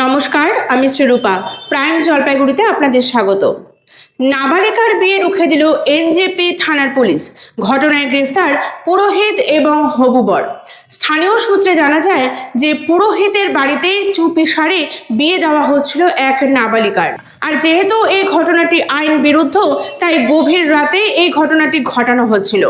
নমস্কার, আমি শ্রীরূপা। প্রাইম জলপাইগুড়িতে আপনাদের স্বাগত। নাবালিকার বিয়ে রুখে দিল এনজেপি থানার পুলিশ। ঘটনায় গ্রেফতার পুরোহিত এবং হবুবর। স্থানীয় সূত্রে জানা যায় যে পুরোহিতের বাড়িতেই চুপি সারে বিয়ে দেওয়া হচ্ছিল এক নাবালিকার। আর যেহেতু এই ঘটনাটি আইন বিরুদ্ধ, তাই গভীর রাতে এই ঘটনাটি ঘটানো হচ্ছিল।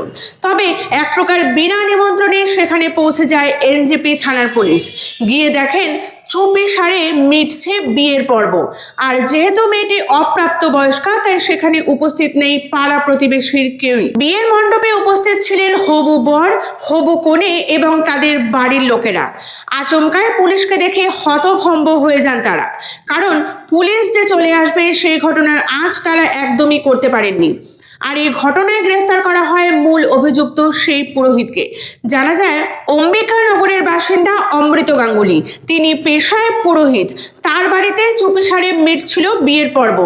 তবে এক প্রকার বিনা নিমন্ত্রণে সেখানে পৌঁছে যায় এনজেপি থানার পুলিশ। গিয়ে দেখেন চুপি সারে মিটছে বিয়ের পর্ব। আর যেহেতু মেয়েটি অপ্রাপ্ত বয়স্কা তাই সেখানে উপস্থিত নেই পাড়া প্রতিবেশীর কেউই। বিয়ের মণ্ডপে উপস্থিত ছিলেন হবু বর, হবু কোণে এবং তাদের বাড়ির লোকেরা। আচমকায় পুলিশকে দেখে হতভম্ব হয়ে যান তারা। কারণ পুলিশ যে চলে আসবে, সেই ঘটনার আজ তারা একদমই করতে পারেননি। আর এই ঘটনায় গ্রেফতার করা হয় মূল অভিযুক্ত সেই পুরোহিতকে। জানা যায় অম্বিকানগরের বাসিন্দা অমৃত গাঙ্গুলি। তিনি পেশায় পুরোহিত। তার বাড়িতে চুপিসারে মিটছিল বিয়ের পর্ব।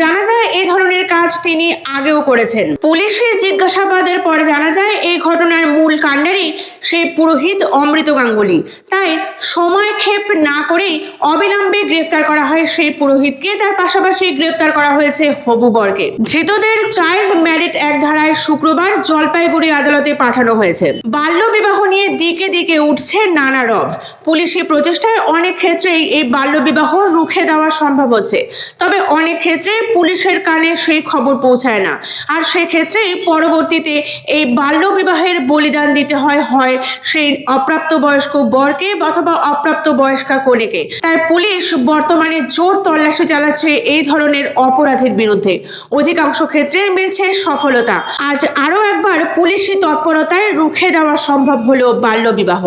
জানা যায় এই ধরনের কাজ তিনি আগেও করেছেন। পুলিশের জিজ্ঞাসাবাদের পর জানা যায় এই ঘটনার মূল কাণ্ডারি সেই পুরোহিত অমৃত গাঙ্গুলি। তাই সময় ক্ষেপ না করেই অবিলম্বে গ্রেফতার করা হয় সেই পুরোহিতকে। তার পাশাপাশি গ্রেফতার করা হয়েছে হবু ধৃতদের চাইল্ড ম্যারিড এক ধারায় শুক্রবার জলপাইগুড়ি আদালতে পাঠানো হয়েছে। বাল্য বিবাহ নিয়ে দিকে দিকে উঠছে নানা রব। পুলিশি প্রচেষ্টায় অনেক ক্ষেত্রেই এই বাল্যবিবাহ রুখে দেওয়া সম্ভব হচ্ছে। তবে অনেক ক্ষেত্রে পুলিশের কানে সেই খবর পৌঁছায় না। আর সেক্ষেত্রেই পরবর্তীতে এই বাল্যবিবাহের বলিদান দিতে হয় হয় সেই অপ্রাপ্ত বয়স্ক বরকে অথবা অপ্রাপ্ত বয়স্কা কনেকে। তাই পুলিশ বর্তমানে জোর তল্লাশি চালাচ্ছে এই ধরনের অপরাধের বিরুদ্ধে। অধিকাংশ ক্ষেত্রে মিলছে সফলতা। আজ আরও একবার পুলিশি তৎপরতায় রুখে দেওয়া সম্ভব হলো বাল্য বিবাহ